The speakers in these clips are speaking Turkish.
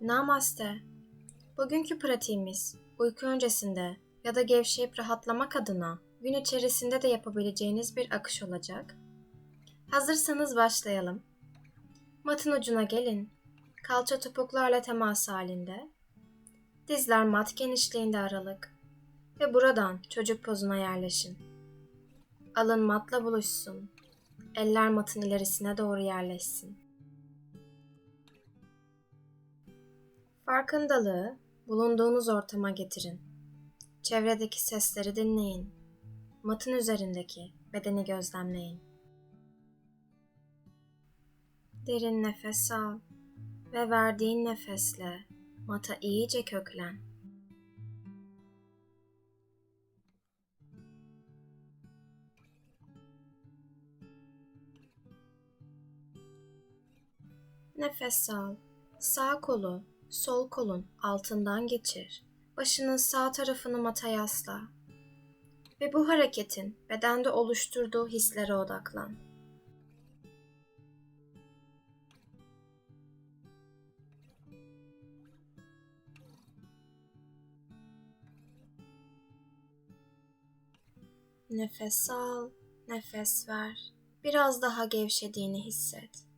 Namaste. Bugünkü pratiğimiz uyku öncesinde ya da gevşeyip rahatlamak adına gün içerisinde de yapabileceğiniz bir akış olacak. Hazırsanız başlayalım. Matın ucuna gelin. Kalça topuklarla temas halinde. Dizler mat genişliğinde aralık. Ve buradan çocuk pozuna yerleşin. Alın matla buluşsun. Eller matın ilerisine doğru yerleşsin. Farkındalığı bulunduğunuz ortama getirin. Çevredeki sesleri dinleyin. Matın üzerindeki bedeni gözlemleyin. Derin nefes al ve verdiğin nefesle mata iyice köklen. Nefes al. Sağ kolu sol kolun altından geçir. Başının sağ tarafını mataya yasla. Ve bu hareketin bedende oluşturduğu hislere odaklan. Nefes al, nefes ver. Biraz daha gevşediğini hisset.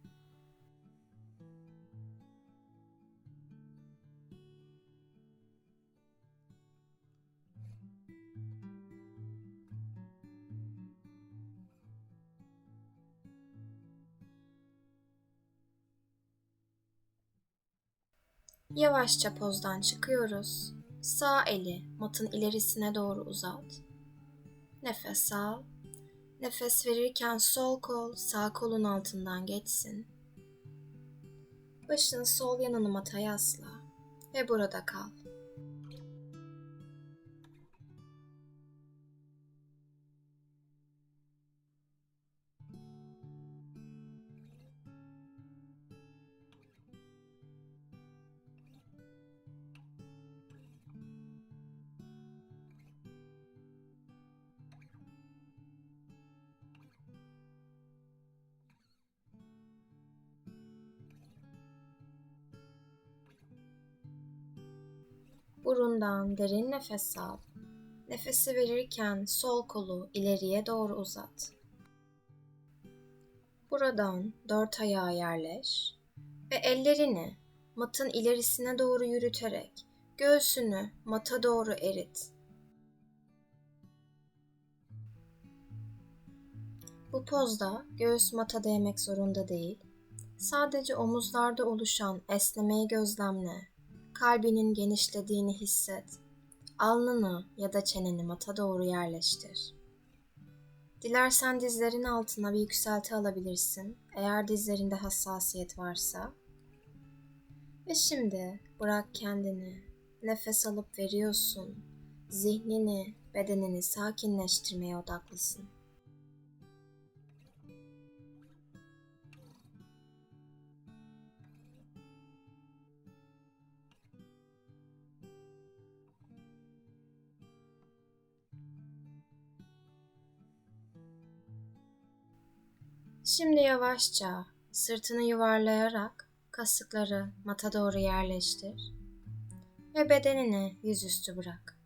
Yavaşça pozdan çıkıyoruz. Sağ eli matın ilerisine doğru uzat. Nefes al. Nefes verirken sol kol sağ kolun altından geçsin. Başını sol yanını mata yasla ve burada kal. Burundan derin nefes al. Nefesi verirken sol kolu ileriye doğru uzat. Buradan dört ayağa yerleş ve ellerini matın ilerisine doğru yürüterek göğsünü mata doğru erit. Bu pozda göğüs mata değmek zorunda değil. Sadece omuzlarda oluşan esnemeyi gözlemle kalbinin genişlediğini hisset. Alnını ya da çeneni mata doğru yerleştir. Dilersen dizlerin altına bir yükselti alabilirsin eğer dizlerinde hassasiyet varsa. Ve şimdi bırak kendini. Nefes alıp veriyorsun. Zihnini, bedenini sakinleştirmeye odaklısın. Şimdi yavaşça sırtını yuvarlayarak kasıkları mata doğru yerleştir ve bedenini yüzüstü bırak.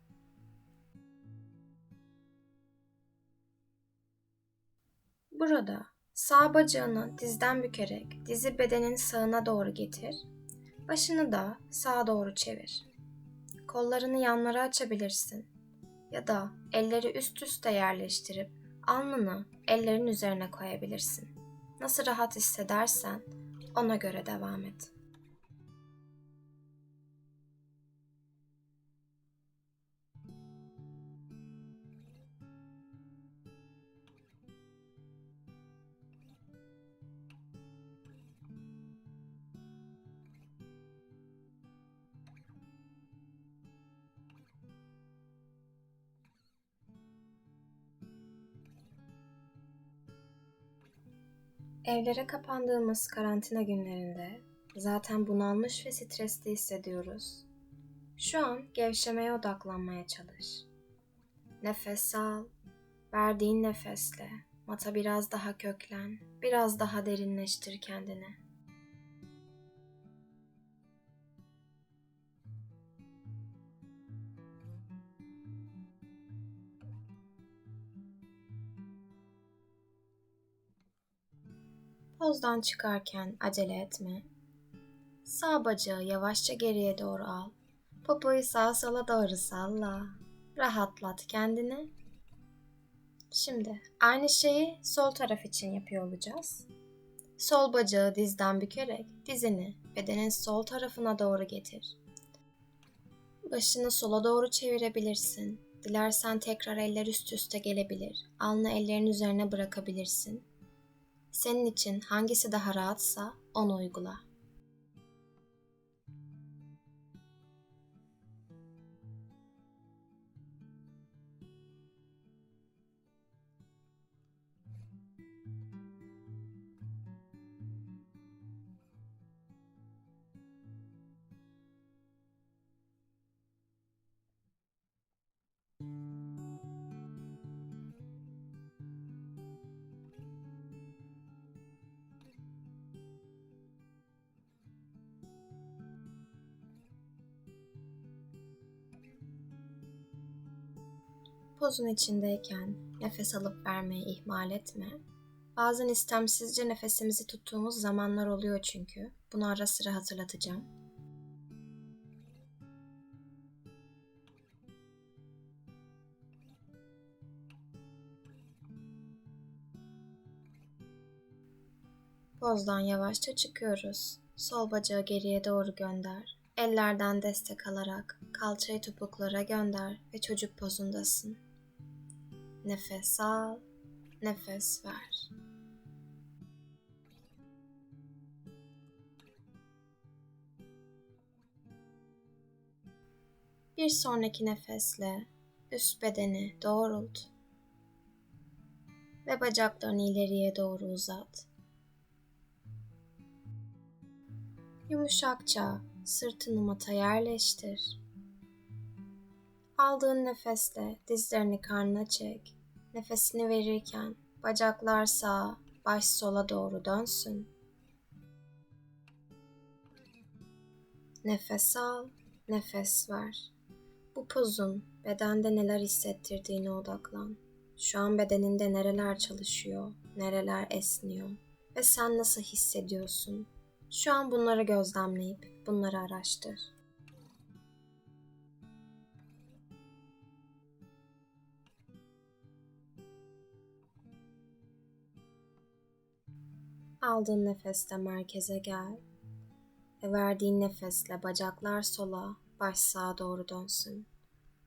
Burada sağ bacağını dizden bükerek dizi bedenin sağına doğru getir. Başını da sağa doğru çevir. Kollarını yanlara açabilirsin ya da elleri üst üste yerleştirip alnını ellerin üzerine koyabilirsin. Nasıl rahat hissedersen ona göre devam et. Evlere kapandığımız karantina günlerinde zaten bunalmış ve stresli hissediyoruz. Şu an gevşemeye odaklanmaya çalış. Nefes al, verdiğin nefesle mata biraz daha köklen, biraz daha derinleştir kendini. Pozdan çıkarken acele etme. Sağ bacağı yavaşça geriye doğru al. Popoyu sağa sola doğru salla. Rahatlat kendini. Şimdi aynı şeyi sol taraf için yapıyor olacağız. Sol bacağı dizden bükerek dizini bedenin sol tarafına doğru getir. Başını sola doğru çevirebilirsin. Dilersen tekrar eller üst üste gelebilir. Alnı ellerin üzerine bırakabilirsin. Senin için hangisi daha rahatsa onu uygula. Pozun içindeyken nefes alıp vermeyi ihmal etme. Bazen istemsizce nefesimizi tuttuğumuz zamanlar oluyor çünkü. Bunu ara sıra hatırlatacağım. Pozdan yavaşça çıkıyoruz. Sol bacağı geriye doğru gönder. Ellerden destek alarak kalçayı topuklara gönder ve çocuk pozundasın. Nefes al, nefes ver. Bir sonraki nefesle üst bedeni doğrult ve bacaklarını ileriye doğru uzat. Yumuşakça sırtını mata yerleştir. Aldığın nefesle dizlerini karnına çek. Nefesini verirken bacaklar sağa, baş sola doğru dönsün. Nefes al, nefes ver. Bu pozun bedende neler hissettirdiğine odaklan. Şu an bedeninde nereler çalışıyor, nereler esniyor ve sen nasıl hissediyorsun? Şu an bunları gözlemleyip bunları araştır. Aldığın nefeste merkeze gel ve verdiğin nefesle bacaklar sola, baş sağa doğru dönsün.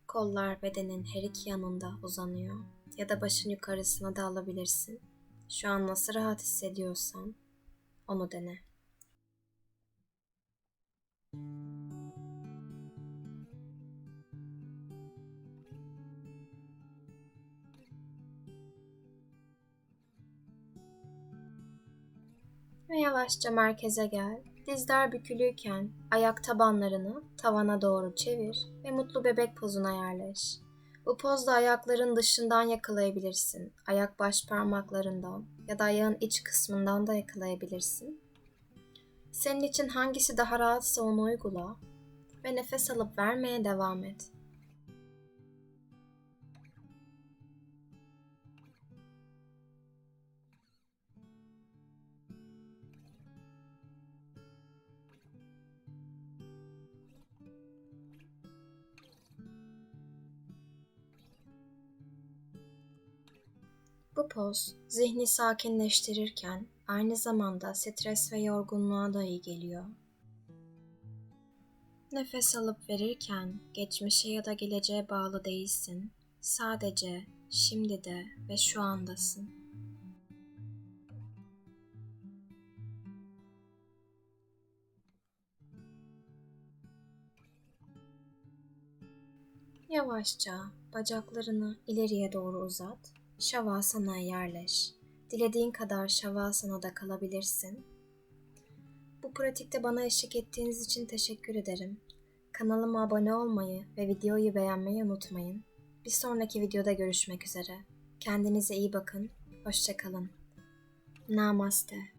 Kollar bedenin her iki yanında uzanıyor ya da başın yukarısına da alabilirsin. Şu an nasıl rahat hissediyorsan onu dene. Ve yavaşça merkeze gel. Dizler bükülüyken ayak tabanlarını tavana doğru çevir ve mutlu bebek pozuna yerleş. Bu pozda ayakların dışından yakalayabilirsin. Ayak baş parmaklarından ya da ayağın iç kısmından da yakalayabilirsin. Senin için hangisi daha rahatsa onu uygula ve nefes alıp vermeye devam et. Bu poz zihni sakinleştirirken aynı zamanda stres ve yorgunluğa da iyi geliyor. Nefes alıp verirken geçmişe ya da geleceğe bağlı değilsin. Sadece şimdi de ve şu andasın. Yavaşça bacaklarını ileriye doğru uzat Şavasana'ya yerleş. Dilediğin kadar Şavasana'da kalabilirsin. Bu pratikte bana eşlik ettiğiniz için teşekkür ederim. Kanalıma abone olmayı ve videoyu beğenmeyi unutmayın. Bir sonraki videoda görüşmek üzere. Kendinize iyi bakın. Hoşçakalın. Namaste.